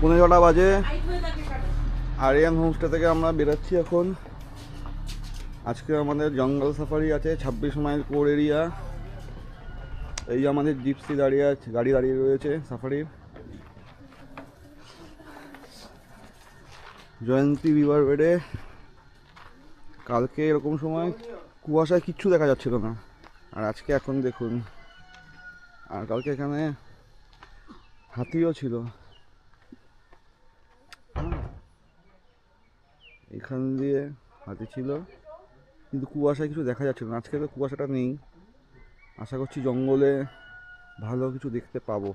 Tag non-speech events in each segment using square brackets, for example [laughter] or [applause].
পনেরো ছটা বাজে। আরিয়ান হোমস্টে থেকে আমরা বেরোচ্ছি এখন। আজকে আমাদের জঙ্গল সাফারি আছে, ছাব্বিশ মাইল কোর এরিয়া। এই আমাদের জিপসি দাঁড়িয়ে আছে, গাড়ি দাঁড়িয়ে রয়েছে সাফারির। জয়ন্তী রিভার বেডে। কালকে এরকম সময় কুয়াশায় কিচ্ছু দেখা যাচ্ছিল না। আর আজকে এখন দেখুন, আর কালকে এখানে হাতিও ছিল। এখান দিয়ে হাতি ছিল। কিন্তু কুয়াশায় কিছু দেখা যাচ্ছিল না। আজকে তো কুয়াশাটা নেই। আশা করছি জঙ্গলে ভালো কিছু দেখতে পাবো।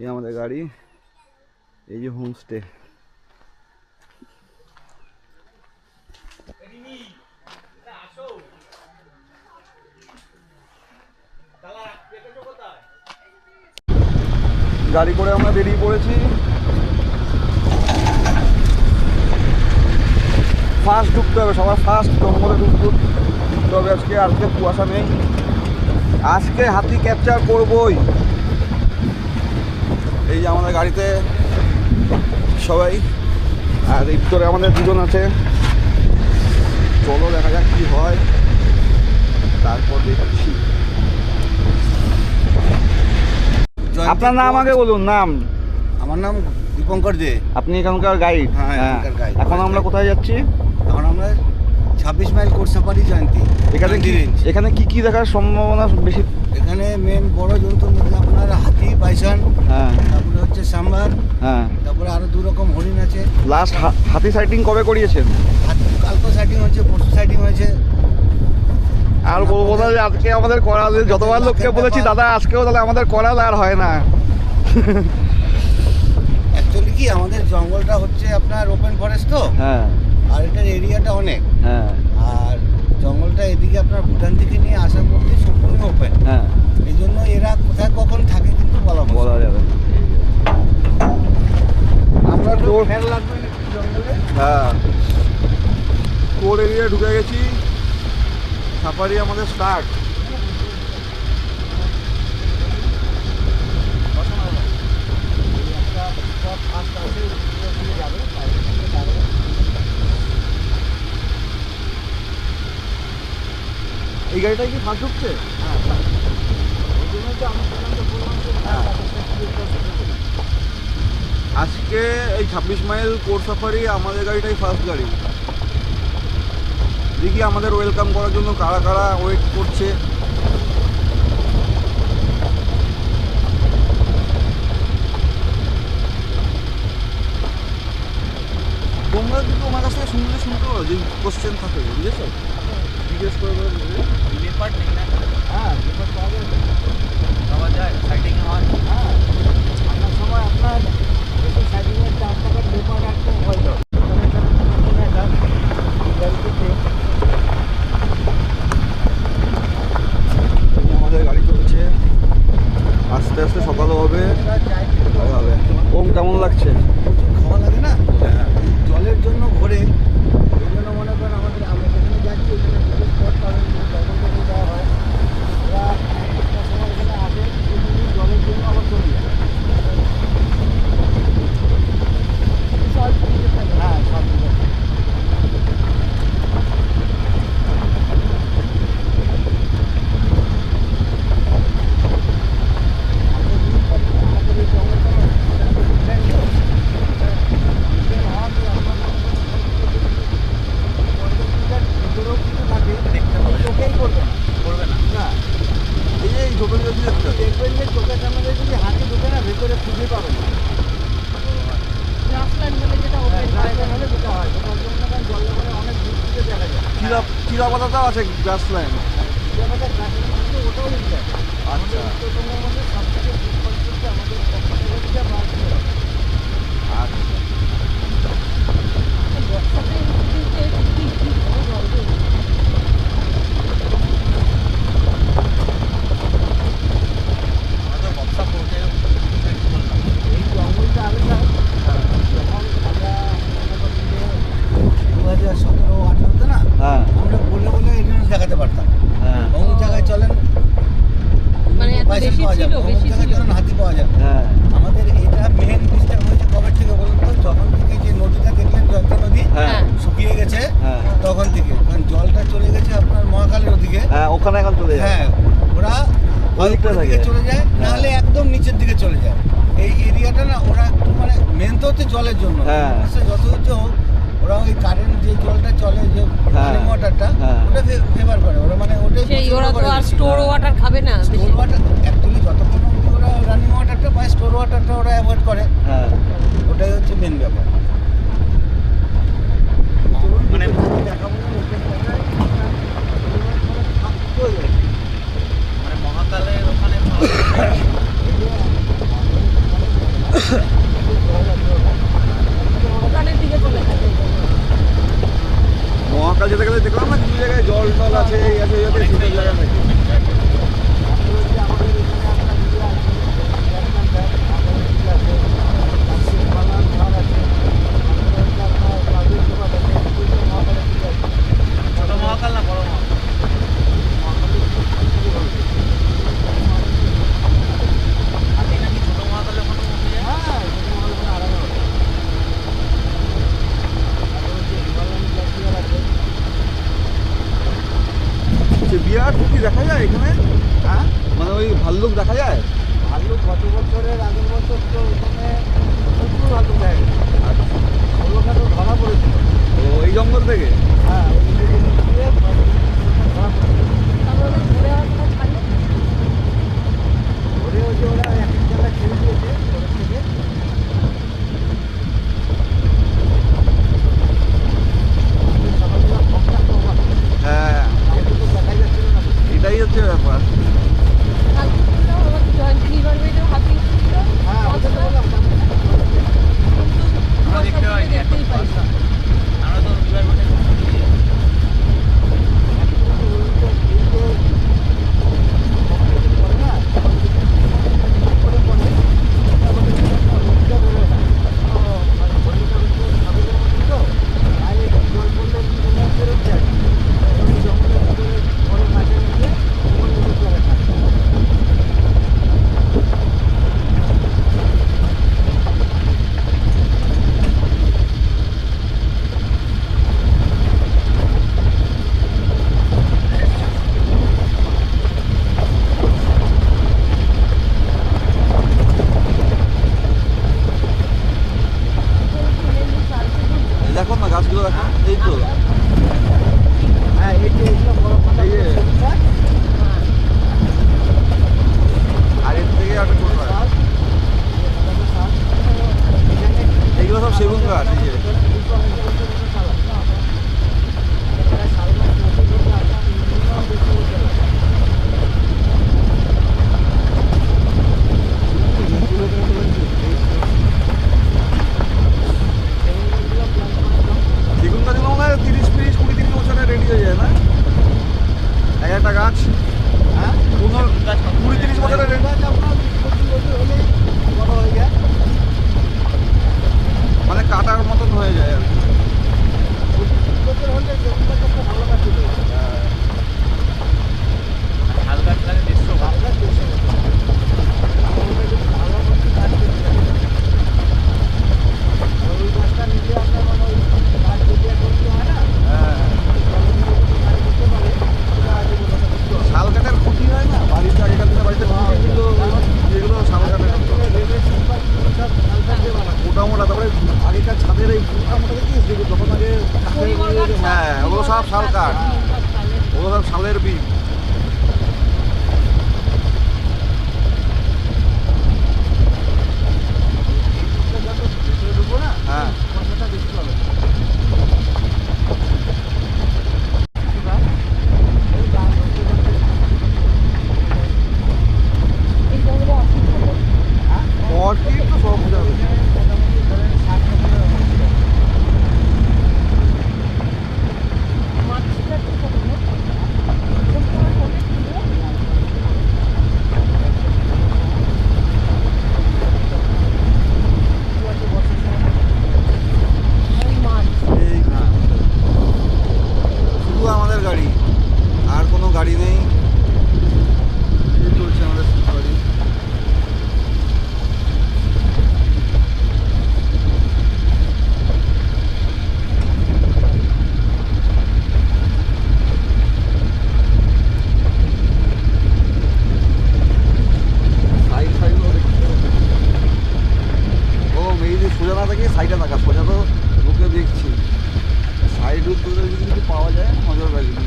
এই আমাদের গাড়ি। এই যে হোমস্টে। গাড়ি করে আমরা বেরিয়ে পড়েছি। ফার্স্ট ঢুকতে হবে সবার ফার্স্ট জঙ্গলে ঢুকতে তবে আজকে আজকে কুয়াশা নেই। আজকে হাতি ক্যাপচার করবই। এই যে আমাদের গাড়িতে সবাই আর এই ভিতরে আমাদের দুজন আছে। চলো দেখা যাক কি হয়। তারপর দেখছি। আপনার নাম আগে বলুন নাম। আমার নাম দীপঙ্কর দে। আপনি এখানকার গাইড হ্যাঁ, এখানকার এখন আমরা কোথায় যাচ্ছি? ছাব্বিশ মাইল কোর্সাপাড়ি জয়ন্তী। এখানে কি এখানে কি কি দেখার সম্ভাবনা বেশি? এখানে মেন বড় জন্তুর মধ্যে আপনার হাতি বাইসন হ্যাঁ। তারপরে হচ্ছে সাম্বার হ্যাঁ। তারপরে আরও দু রকম হরিণ আছে। লাস্ট হাতি সাইটিং কবে করিয়েছেন? হাতি কালকে সাইটিং হয়েছে পরশু সাইটিং হয়েছে। আর বলব না যে আজকে আমাদের করাল যতবার লোককে বলেছি দাদা আজকেও তাহলে আমাদের করাল আর হয় না। অ্যাকচুয়ালি কি আমাদের জঙ্গলটা হচ্ছে আপনার ওপেন ফরেস্ট তো? হ্যাঁ। আর এটার এরিয়াটা অনেক। হ্যাঁ। আর জঙ্গলটা এদিকে আপনার ভুটান থেকে নিয়ে আসার মধ্যে সম্পূর্ণ ওপেন হ্যাঁ। এই জন্য এরা কোথায় কখন থাকে কিন্তু বলা বলা যাবে না। আমরা ফ্যান লাগবে জঙ্গলে? হ্যাঁ। কোর এরিয়া ঢুকে গেছি। সাফারি আমাদের স্টার্ট এই গাড়িটাই কি ফাঁস ঢুকছে? আজকে এই ছাব্বিশ মাইল কোর সাফারি আমাদের গাড়িটাই ফার্স্ট গাড়ি। দেখি আমাদের ওয়েলকাম করার জন্য কারা কারা ওয়েট করছে। তোমরা কিন্তু আমার কাছ থেকে শুনলে শুনতে পারো যে কোশ্চেন থাকে, বুঝেছ? জিজ্ঞেস করে লেপার্ড নেই না হ্যাঁ পেপার পাওয়া যাবে। পাওয়া যায় সাইটিং হয় হ্যাঁ আপনার সময় আপনার সাইডিংয়ের চার টাকার পেপার একটা হয়তো এই যে আমাদের গাড়ি চলছে আস্তে আস্তে সকালও হবে ভালো হবে ওম কেমন লাগছে প্রচুর খাওয়া লাগে না জলের জন্য ঘোরে এই জন্য মনে করেন আমাদের আমরা যেখানে যাচ্ছি ওখানে কিছু স্পট পাবেন জলের জন্য যাওয়া হয় ওরা একটা সময় এখানে আসে কিন্তু জলের জন্য আবার চলে যায় হ্যাঁ সব কিছু। আমাদের এই জঙ্গলটা না, ভিতরেও কিছু থাকে দেখতে পাওয়া যায় চোখেই করবে না। করবে না। না। এই যে হবে। দেখবেন যে চোখের সামনে যদি হাতি ঢুকে না ভেতরে খুঁজে পাবেন না। গ্রাসল্যান্ড বলে যেটা ওপেন ড্রাইভার হলে হ্যাঁ। হ্যাঁ। সম্পর্কে চলেন হাতি পাওয়া যাবে। আমাদের এটা মেন ডিস্টার্ব থেকে বলুন তো? যখন থেকে যে নদীটা দেখলেন জয়ন্ত নদী শুকিয়ে গেছে তখন থেকে। কারণ জলটা চলে গেছে আপনার মহাকালের ওদিকে। ওখানে হ্যাঁ ওরা দিকটা থাকে। চলে যায় হ্যাঁ। নাহলে একদম নিচের দিকে চলে যায় এই এরিয়াটা না ওরা মানে মেন তো হচ্ছে জলের জন্য হ্যাঁ। যত হচ্ছে হোক ওরা ওই কারেন্ট যে জলটা চলে যে হ্যাঁ। রানিং ওয়াটারটা হ্যাঁ। ওটা ফেভার করে ওরা মানে ওটাই সেই ওরা তো আর স্টোর ওয়াটার খাবে না স্টোর ওয়াটার অ্যাকচুয়ালি যতক্ষণ অবধি ওরা রানিং ওয়াটারটা পায় স্টোর ওয়াটারটা ওরা অ্যাভয়েড করে হ্যাঁ ওটাই হচ্ছে মেন ব্যাপার মানে দেখাবো না, ওখানে দেখায়, থাকতেও যায়। মানে মহাকালের ওখানে ওখানের দিকে চলে যাবে মহাকাল যেতে গেলে দেখলাম না কিছু জায়গায় জল টল আছে, এই আছে এই আছে সেসব জায়গা না, বড় মহাকাল আগে নাকি ছোট মহাকালের ওখানে উঠে যায় সে বিরাট কি দেখা যায় এখানে? হ্যাঁ? মানে ওই ভাল্লুক দেখা যায়? ভাল্লুক গত বছরের আগের বছর তো ওখানে প্রচুর ভাল্লুক দেখা তারপরে আগেকার ছাদের এই মোটা মোটা দেখিস যেগুলো তখন আগে হ্যাঁ ওগুলো সব শাল কাঠ। ওগুলো সব শালের বীজ হ্যাঁ এই জঙ্গলে অসুবিধা অর্কিড তো সব যাবে মাছটা তো কত না? এরকম তোমার কত ছিল? ওই মাছ এই শুধু আমাদের গাড়ি আর কোনো গাড়ি নেই এই চলছে আমাদের শুধু গাড়ি যদি সোজা না থাকে সাইডে থাকা সোজা তো লোকে দেখছি সাইড উত্তরে যদি কিছু পাওয়া যায় নজর রাখবি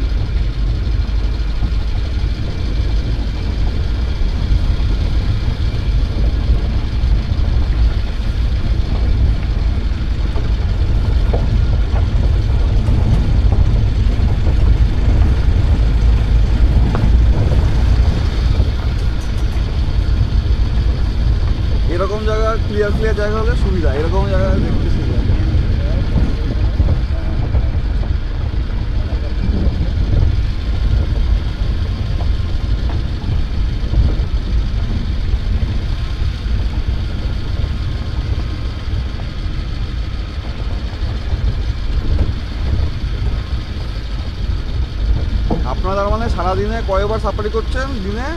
এরকম জায়গা ক্লিয়ার ক্লিয়ার জায়গা হলে সুবিধা, এরকম জায়গা দেখতে সুবিধা। আপনারা তার মানে সারাদিনে কয়বার সাফারি করছেন? দিনে?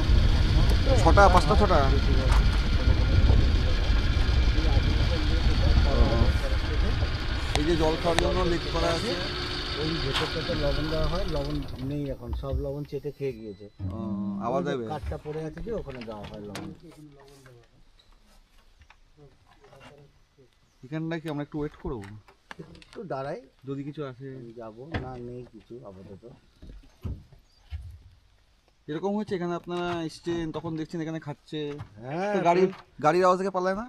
ছটা, পাঁচটা, ছটা? এই জল খাওয়ার জন্য লিক করা আছে। ওই ভেতরটাতে লবণ দেওয়া হয় লবণ নেই এখন সব লবণ চেটে খেয়ে গিয়েছে। আবার দেবে কাঠটা পড়ে আছে যে ওখানে দেওয়া হয় লবণ। এখানটায় কি আমরা একটু ওয়েট করব? একটু দাঁড়াই। যদি কিছু আসে। যাব। না নেই কিছু আপাতত। এরকম হচ্ছে এখানে আপনারা এসছেন তখন দেখছেন এখানে খাচ্ছে। হ্যাঁ তো গাড়ির গাড়ির আওয়াজ থেকে পালায় না?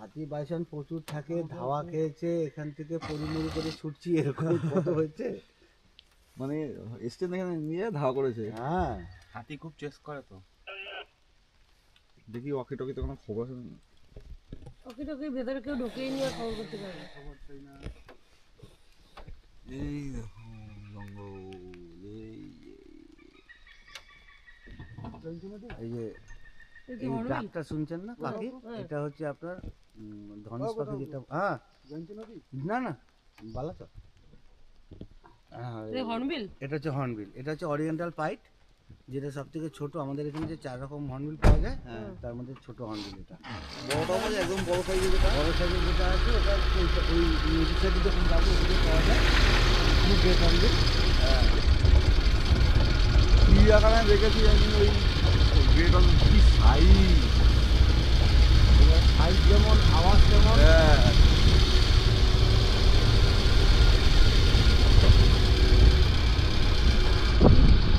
হাতি বাইসন প্রচুর থাকে ধাওয়া খেয়েছে এখান থেকে পরিমুড়ি করে ছুটছি এরকম [laughs] কত হয়েছে? মানে এসছেন এখানে নিয়ে ধাওয়া করেছে? হ্যাঁ। হাতি খুব চেস করে তো। দেখি ওয়াকি টকি তো কোনো খবর আছে? না। ওকে টোকে ভেতরে কেউ ঢুকেই নিয়ে খবর করতে পারবে এই দেখো জঙ্গল এই এই। যে এই যে এই ডাকটা শুনছেন না পাখি হ্যাঁ। এটা হচ্ছে আপনার ধনেশ পাখি যেটা হ্যাঁ। না না বালাচা হ্যাঁ এটা হর্নবিল? এটা হচ্ছে হর্নবিল। এটা হচ্ছে অরিয়েন্টাল পাইট যেটা সব থেকে ছোট। আমাদের এখানে যে চার রকম হর্নবিল পাওয়া যায় তার মধ্যে ছোট হর্নবিল এটা। বড়টা মানে একদম বড় সাইজের যেটা? বড় সাইজের যেটা আছে ওটা ওই- নদীর সাইডে যখন যাব ওদিকে পাওয়া যায়। খুব গ্রেট হর্নবিল। চিড়িয়াখানায় দেখেছি আমি ওই গ্রেট অন কি সাইজ যেমন আওয়াজ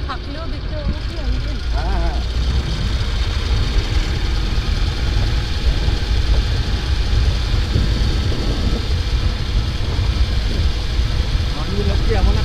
থাকলেও দেখতে পাবো কি হ্যাঁ হ্যাঁ। এমন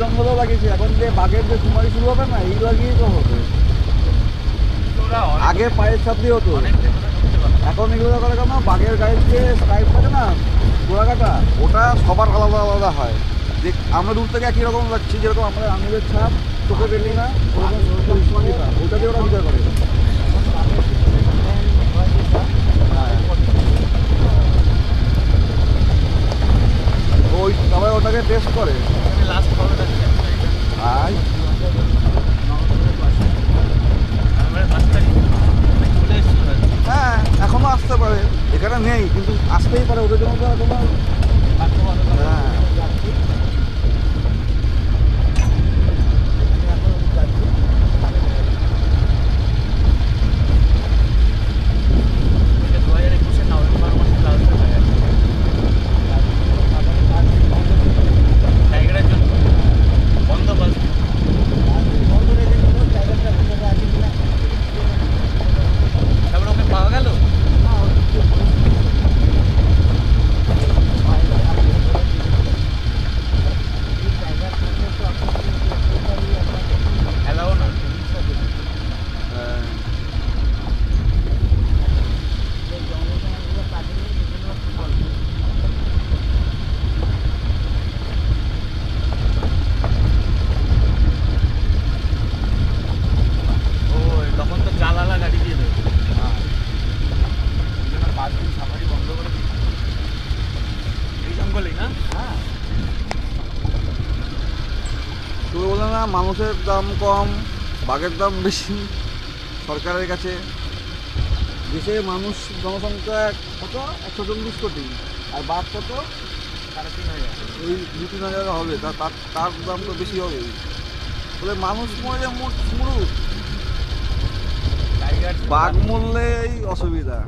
জঙ্গলও লাগিয়েছে। এখন যে বাঘের যে কুমারি শুরু হবে না এই লাগিয়ে তো হবে। আগে পায়ের ছাপ দিয়ে হতো। এখন এগুলো করে কেন? বাঘের গায়ের যে স্ট্রাইপ থাকে না, গোড়াকাটা, ওটা সবার আলাদা আলাদা হয়। দেখ আমরা দূর থেকে একই রকম লাগছি, যেরকম আমরা আঙুলের ছাপ, চোখে দেখি না ওটা দিয়ে ওরা বিচার করে। হ্যাঁ। ওই সবাই ওটাকে টেস্ট করে। এসেছিল হ্যাঁ এখনও আসতে পারে এখানে নেই, কিন্তু আসতেই পারে, ওদের জন্য তো আর কোনো ভাগ্য ভালো করে। হ্যাঁ এটা 2021 এর নভেম্বর মাসে last হয়ে গেছে। টাইগারের জন্য বন্দোবস্ত তারপরে ওকে পাওয়া গেল অ্যালাও না হ্যাঁ ও তখন তো চালালা গাড়ি দিয়ে দেবে ওই জন্য পাঁচ দিন সাফারি বন্ধ করে দিই এই জঙ্গলেই না তুমি বলে না মানুষের দাম কম বাঘের দাম বেশি সরকারের কাছে। দেশে মানুষ জনসংখ্যা কত? একশো চল্লিশ কোটি। আর বাঘ কত? হাজার। ওই দু তিন হাজার হবে। তার তার দাম তো বেশি হবে। বলে মানুষ মরে মুরুক। টাইগার বাঘ মরলেই অসুবিধা।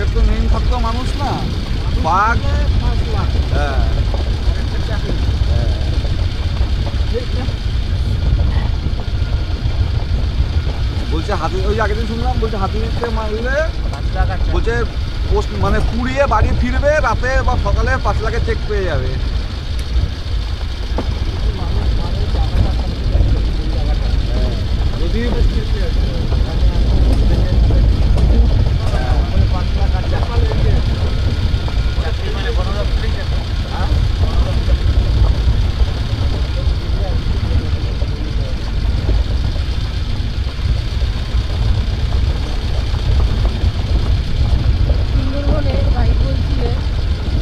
বাঘের তো মেইন থাকতো মানুষ না। বাঘ হ্যাঁ। হ্যাঁ। বলছে হাতি, ওই আগের দিন শুনলাম, বলছে হাতিতে মারলে বলছে পোস্ট মানে কুড়িয়ে বাড়ি ফিরবে, রাতে বা সকালে পাঁচ লাখের চেক পেয়ে যাবে। যদি চাকরি মানে বড় দপ্তরেই যাবে সুন্দরবনে ভাই বলছিলেন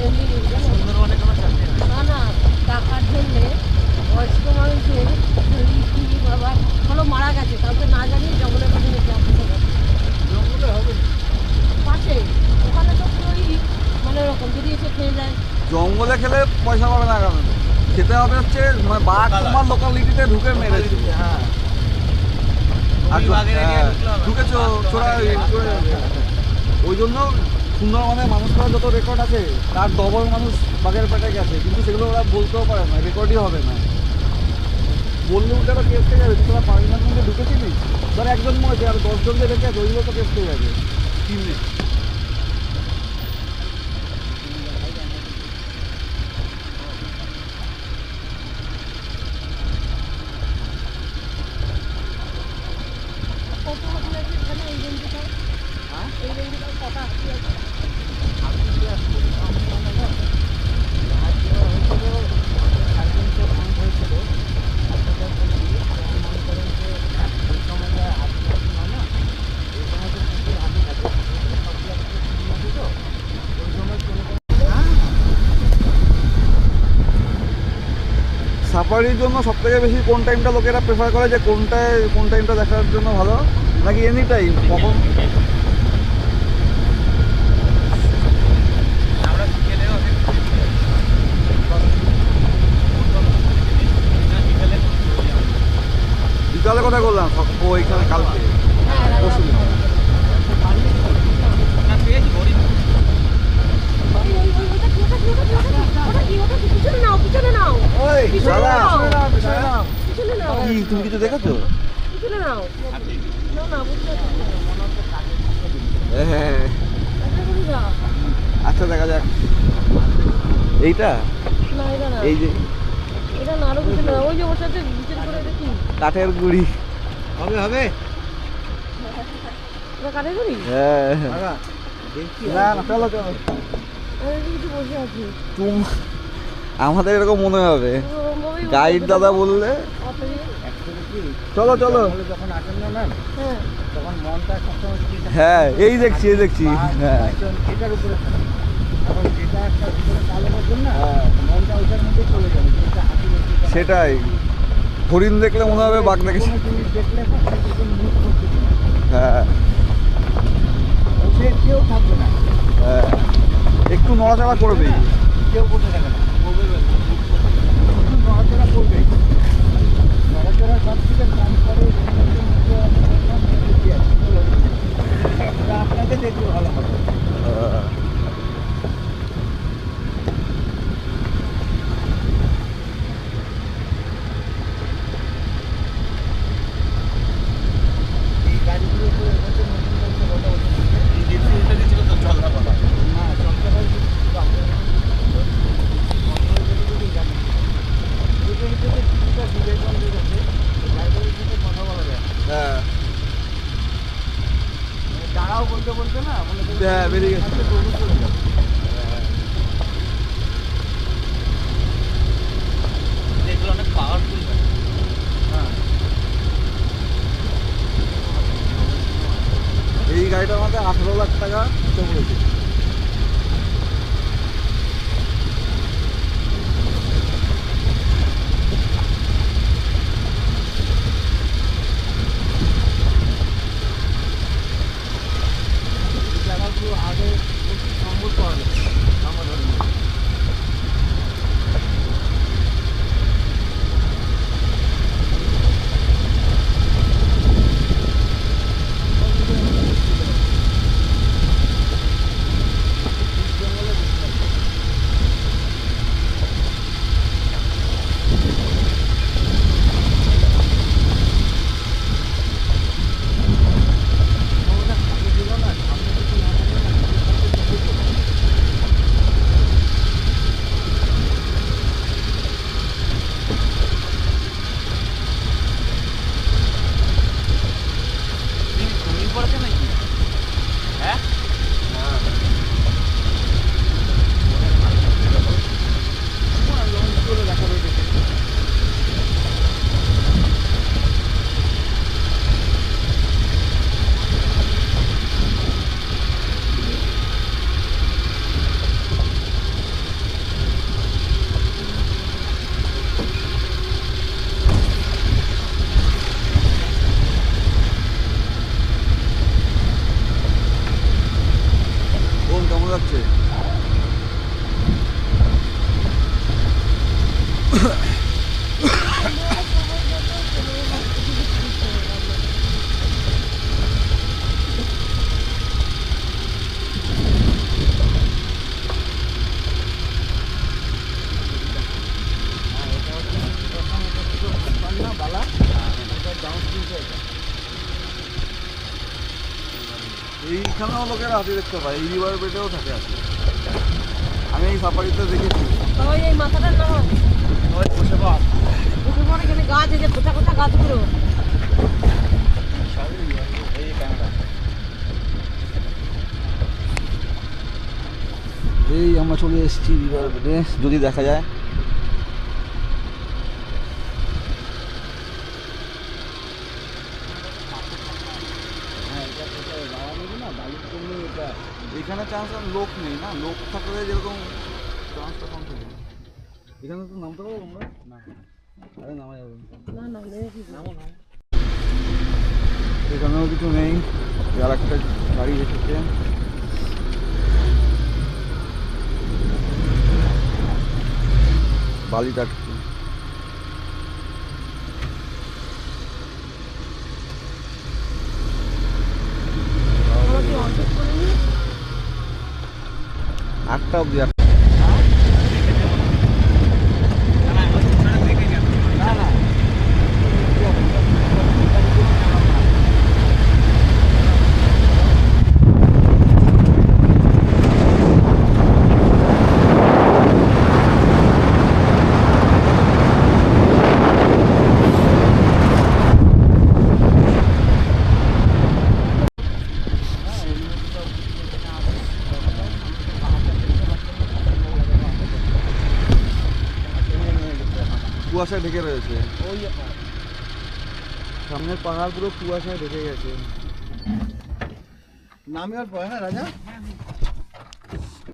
এমনি জানো সুন্দরবনে কোনো চাকরি নেই না না টাকার জন্যে বয়স্ক মানুষের স্ত্রী বাবা হলো মারা গেছে কাউকে না জানিয়ে জঙ্গলের কাছে রেখে আসতে হবে পাশে ওখানে তো পুরোই মানে ওরকম যদি এসে খেয়ে যায় জঙ্গলে খেলে পয়সা পাবে না কেন খেতে হবে হচ্ছে মানে বাঘ তোমার লোকালিটিতে ঢুকে মেরেছে। হ্যাঁ। আর হ্যাঁ, বাঘ চোরা তোমার চলে যাবে। ওই জন্য সুন্দরবনে মানুষরা যত রেকর্ড আছে তার ডবল মানুষ বাঘের পেটে গেছে। কিন্তু সেগুলো ওরা বলতেও পারে না রেকর্ডই হবে না। বললে উঠে আবার কেস খেয়ে যাবে তোরা পারমিনার মধ্যে ঢুকেছিলিস ধর একজন মরেছে আর দশজন যে রেখে আছে ওইগুলো তো কেস খেয়ে যাবে। তিন দিন কত আপনার এখানে এই রেঞ্জটা এই রেঞ্জটা কত আসছে সাফারির জন্য সব থেকে বেশি কোন টাইমটা লোকেরা প্রেফার করে, যে কোনটায় কোন টাইমটা দেখার জন্য ভালো? নাকি এনি টাইম কখন? বিকালে কথা করলাম ওইখানে কালকে হ্যাঁ পরশু দিন। না পেয়েছি হরিণ ওই, ওই, ওই, ওটা কি, ওটা কি, ওটা কি, ওটা কি, ওটা কি, ওটা কি? পিছনে নাও পিছনে নাও ওই পিছনে দাদা। নাও পিছনে নাও। পিছনে নাও কি তুমি কিছু দেখেছ। হ্যাঁ। আচ্ছা দেখা যাক এইটা না এই যে এটা না আরও পিছনে নাও। ওই যে ওর সাথে বিচার করে দেখি কাঠের গুড়ি হবে হবে হ্যাঁ না না চলো আমাদের এরকম মনে হবে গাইড দাদা বললে চলো চলো। যখন আসেন না ম্যাম হ্যাঁ। তখন মনটা সবসময় হ্যাঁ এই দেখছি এই দেখছি। হ্যাঁ। এটার উপরে। একটা না হ্যাঁ। মনটা ওইটার মধ্যে চলে যাবে। সেটাই। হরিণ দেখলে মনে হবে বাঘ দেখে করতে। হ্যাঁ। সে কেউ থাকবে না। হ্যাঁ। একটু নড়াচড়া করবে কেউ বসে থাকে না শুধু নড়াচড়া করবে নড়াচড়া সব থেকে কম করে যেখানে হচ্ছে মুখে আপনার মুখে আছে। এটা আপনাকে দেখলে ভালো হবে হ্যাঁ। এই গাড়িগুলো তো এটাতে নতুন গাড়িতে কথা হচ্ছে এই জিপসি উল্টে দিয়েছিল তো জলদা পাতা না চট্টগ্রাম কিন্তু আমরা বিবেকানন্দের কাছে ড্রাইভারের সাথে কথা বলা যায় হ্যাঁ মানে বলতে বলতে না হ্যাঁ, বেরিয়ে গেছে। এগুলো অনেক পাওয়ারফুল হ্যাঁ। এই গাড়িটার মধ্যে আঠারো লাখ টাকা তো এইখানেও দেখতে পাই এই রিভার বেডেও থাকে হাতি আমি এই সাফারিতে দেখেছি। ওই এই মাথাটা না ওই বসে বাপ বসে পড়ে এখানে গাছ এই যে খোঁচা খোঁচা গাছগুলো। এই এই আমরা চলে এসেছি রিভার বেডে যদি দেখা যায়। চান্স লোক নেই না? লোক থাকলে যেরকম চান্সটা কম থাকে। এখানে তো নামতে পারব আমরা না। আরে নামা যাবে না। না না এখানেও কিছু নেই। আর একটা গাড়ি এসেছে বালি atau biar কুয়াশায় ঢেকে রয়েছে। ওই সামনের পাহাড় পুরো কুয়াশায় ঢেকে গেছে। নামিবার পরে না রাজা?